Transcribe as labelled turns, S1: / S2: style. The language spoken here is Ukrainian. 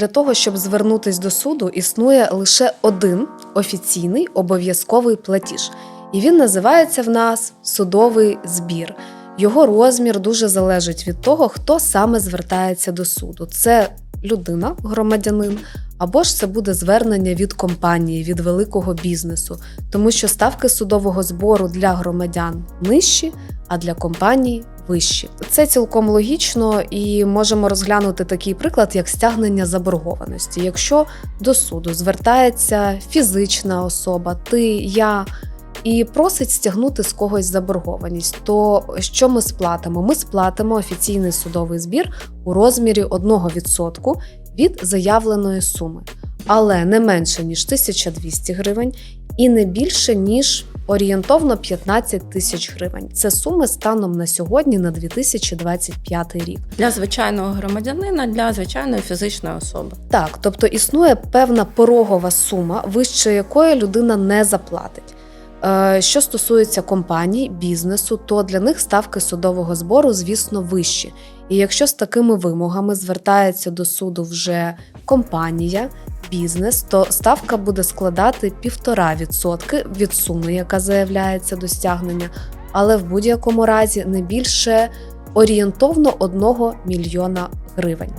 S1: Для того, щоб звернутись до суду, існує лише один офіційний обов'язковий платіж, і він називається в нас судовий збір. Його розмір дуже залежить від того, хто саме звертається до суду. Це людина, громадянин, або ж це буде звернення від компанії, від великого бізнесу, тому що ставки судового збору для громадян нижчі, а для компаній вищі. Це цілком логічно і можемо розглянути такий приклад, як стягнення заборгованості. Якщо до суду звертається фізична особа, ти, я. І просить стягнути з когось заборгованість, то що ми сплатимо? Ми сплатимо офіційний судовий збір у розмірі 1% від заявленої суми, але не менше ніж 1200 гривень і не більше ніж орієнтовно 15 тисяч гривень. Це суми станом на сьогодні на 2025 рік.
S2: для звичайного громадянина, для звичайної фізичної особи.
S1: Так, тобто існує певна порогова сума, вище якої людина не заплатить. Е, Що стосується компаній, бізнесу, то для них ставки судового збору, звісно, вищі. І якщо з такими вимогами звертається до суду вже компанія, бізнес, то ставка буде складати 1,5% від суми, яка заявляється до стягнення, але в будь-якому разі не більше орієнтовно 1 мільйона гривень.